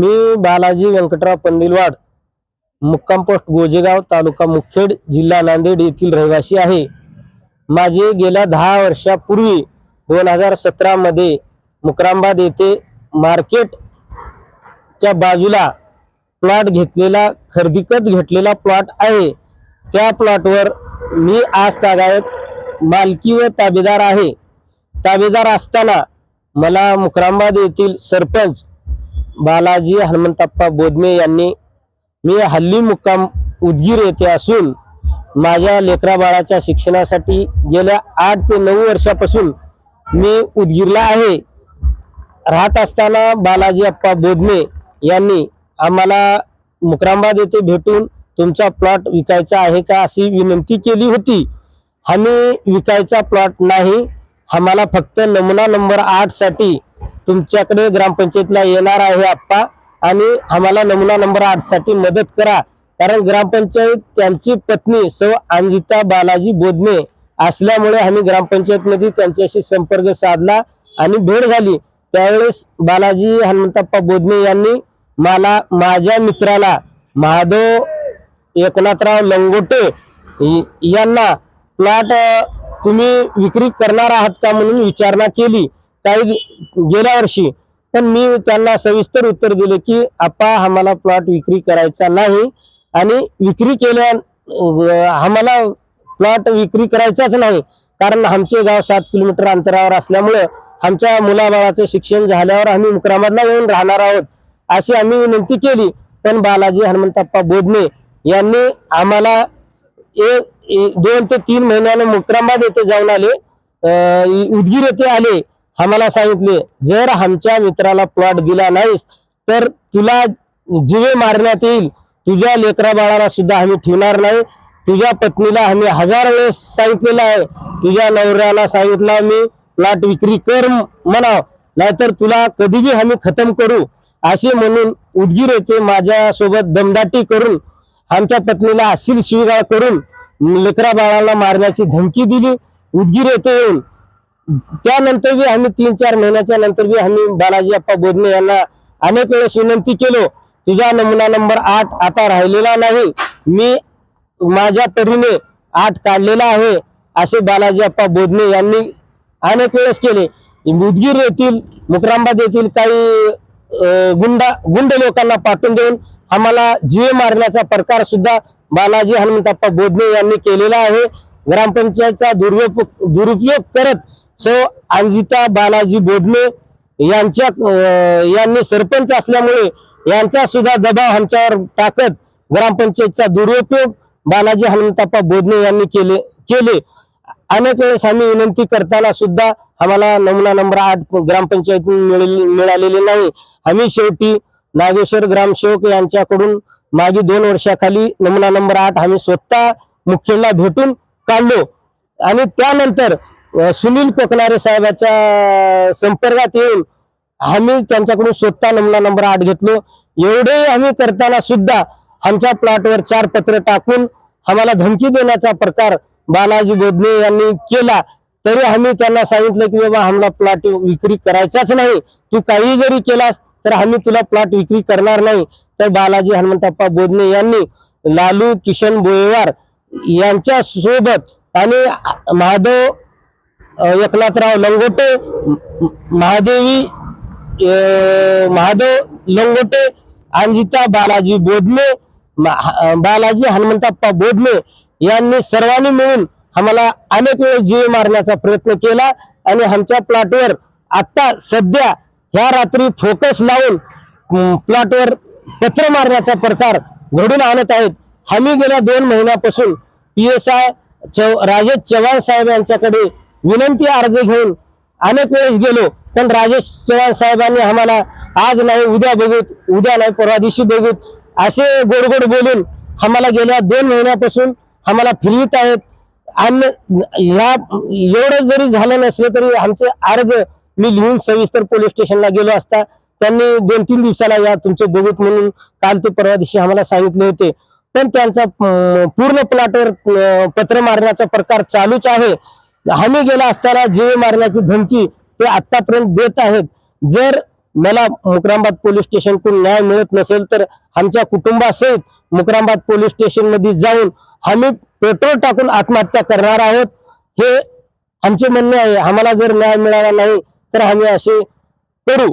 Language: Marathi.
मी बालाजी व्यंकटराव पंदिलवाड मुक्काम पोस्ट गोजेगाव तालुका मुखेड जिल्हा नांदेड येथील रहिवासी आहे. माझे गेल्या दहा वर्षापूर्वी दोन हजार सतरामध्ये मुक्रामबाद येथे मार्केटच्या बाजूला प्लॉट घेतलेला खरेदीकत घेतलेला प्लॉट आहे. त्या प्लॉटवर मी आज तागायत मालकी व ताबेदार आहे. ताबेदार असताना मला मुक्रामबाद येथील सरपंच बालाजी हनुमंतप्पा बोदमे यांनी मी हल्ली मुक्काम उदगीर येथे असून माझ्या लेकरा बाळाच्या शिक्षणासाठी गेल्या आठ ते नऊ वर्षापासून मी उदगीरला आहे. राहत असताना बालाजी अप्पा बोदमे यांनी आम्हाला मुक्रामबाद येथे भेटून तुमचा प्लॉट विकायचा आहे का अशी विनंती केली होती. आम्ही विकायचा प्लॉट नाही. आम्हाला फक्त नमुना नंबर आठसाठी तुमच्याकडे ग्रामपंचायतला येणार आहे आप्पा. आणि आम्हाला नमुना नंबर आठसाठी मदत करा. कारण ग्रामपंचायत त्यांची पत्नी सौ अंजिता बालाजी बोधने असल्यामुळे आम्ही ग्रामपंचायत मध्ये त्यांच्याशी संपर्क साधला आणि भेट झाली. त्यावेळेस बालाजी हनुमंतप्पा बोधने यांनी मला माझ्या मित्राला महादेव एकनाथराव लंगोटे यांना प्लॉट तुम्ही विक्री करणार आहात का म्हणून विचारणा केली. काही गेल्या वर्षी. पण मी त्यांना सविस्तर उत्तर दिले की आपा आम्हाला प्लॉट विक्री करायचा नाही आणि विक्री केल्या आम्हाला प्लॉट विक्री करायचाच नाही. कारण आमचे गाव सात किलोमीटर अंतरावर असल्यामुळे आमच्या मुलाबाळाचं शिक्षण झाल्यावर आम्ही मुक्रामातला येऊन राहणार आहोत अशी आम्ही विनंती केली. पण बालाजी हनुमंतप्पा बोधने यांनी आम्हाला एक दोन ते तीन महिन्यानं मुक्रामाद येथे जाऊन आले. उदगीर येथे आले. आम्हाला सांगितले जर आमच्या मित्राला प्लॉट दिला नाहीस तर तुला जीवे मारण्यात येईल. तुझ्या लेकरा बाळाला सुद्धा आम्ही ठेवणार नाही. तुझ्या पत्नीला आम्ही हजार वेळेस सांगितलेलं आहे. तुझ्या नवऱ्याला सांगितलं आम्ही प्लॉट विक्री कर म्हणाव. नाहीतर तुला कधीबी आम्ही खतम करू. असे म्हणून उदगीर येथे माझ्यासोबत दमदाटी करून आमच्या पत्नीला अशील शिवीगाळ करून लेकरा बाळाला मारण्याची धमकी दिली. उदगीर येथे येऊन त्यानंतर बी आम्ही तीन चार महिन्याच्या नंतर बी आम्ही बालाजी अप्पा बोधने यांना अनेक वेळेस विनंती केलो तुझा नमुना नंबर आठ आता राहिलेला नाही. मी माझ्या परीने आठ काढलेला आहे असे बालाजी अप्पा बोधने यांनी अनेक वेळेस केले. उदगीर येथील मुकरांबाद येथील काही गुंडा गुंड लोकांना पाठवून देऊन आम्हाला जीवे मारण्याचा प्रकार सुद्धा बालाजी हनुमंतप्पा बोधने यांनी केलेला आहे. ग्रामपंचायतचा दुरुपयोग दुरुपयोग करत सो अंजिता बालाजी बोधने यांच्या यांनी सरपंच असल्यामुळे यांचा सुद्धा दबाव आमच्यावर टाकत ग्रामपंचायतचा दुरुपयोग बालाजी हनुमंतप्पा बोधने यांनी केले केले. अनेक वेळेस आम्ही विनंती करताना सुद्धा आम्हाला नमुना नंबर आठ ग्रामपंचायतीतून मिळेल- मिळालेले नाही. आम्ही शेवटी नागेश्वर ग्रामसेवक यांच्याकडून मागे दोन वर्षाखाली नमुना नंबर आठ आम्ही स्वतः मुख्यला भेटून काढलो. आणि त्यानंतर सुनील कोकणारे साहेबाच्या संपर्कात येऊन आम्ही त्यांच्याकडून स्वतः नमुना नंबर आठ घेतलो. एवढे आम्ही करताना सुद्धा आमच्या प्लॉटवर चार पत्र टाकून आम्हाला धमकी देण्याचा प्रकार बालाजी बोधने यांनी केला. तरी आम्ही त्यांना सांगितलं की बाबा आम्हाला प्लॉट विक्री करायचाच नाही. तू काही जरी केलास तर आम्ही तुला प्लॉट विक्री करणार नाही. तर बालाजी हनुमंतप्पा बोधने यांनी लालू किशन बोयवार यांच्या सोबत आणि महादेव एकनाथराव लंगोटे महादेवी महादेव लंगोटे अंजिता बालाजी बोधने बालाजी हनुमंतप्पा बोधने यांनी सर्वांनी मिळून आम्हाला अनेक वेळेस जीव मारण्याचा प्रयत्न केला आणि आमच्या प्लॉटवर आत्ता सध्या ह्या रात्री फोकस लावून प्लॉटवर पत्र मारण्याचा प्रकार घडून आणत आहेत. आम्ही गेल्या दोन महिन्यापासून P S I Rajesh Chavan साहेब यांच्याकडे विनंती अर्ज घेऊन अनेक वेळेस गेलो पण राजेश चव्हाण साहेबांनी आम्हाला आज नाही उद्या बघूत उद्या नाही परवा दिवशी बघूत असे गोडगोड बोलून आम्हाला गेल्या दोन महिन्यापासून आम्हाला फिरवित आहेत. आणि ह्या एवढं जरी झालं नसलं तरी आमचे अर्ज मी लिहून सविस्तर पोलीस स्टेशनला गेलो असता त्यांनी दोन तीन दिवसाला या तुमचं बघूत म्हणून काल ते परवा दिवशी आम्हाला सांगितले होते. पण त्यांचा पूर्ण प्लॉटवर पत्र मारण्याचा प्रकार चालूच आहे. हमी गेला असताना जीव मारण्याची धमकी ते आतापर्यंत देत आहेत. जर मला मुक्रामबाद पोलीस स्टेशनकडून न्याय मिळत नसेल तर आमच्या कुटुंबासहित मुक्रामबाद पोलीस स्टेशनमध्ये जाऊन आम्ही पेट्रोल टाकून आत्महत्या करणार आहोत. हे आमचे म्हणणे आहे आम्हाला जर न्याय मिळाला नाही तर आम्ही असे करू.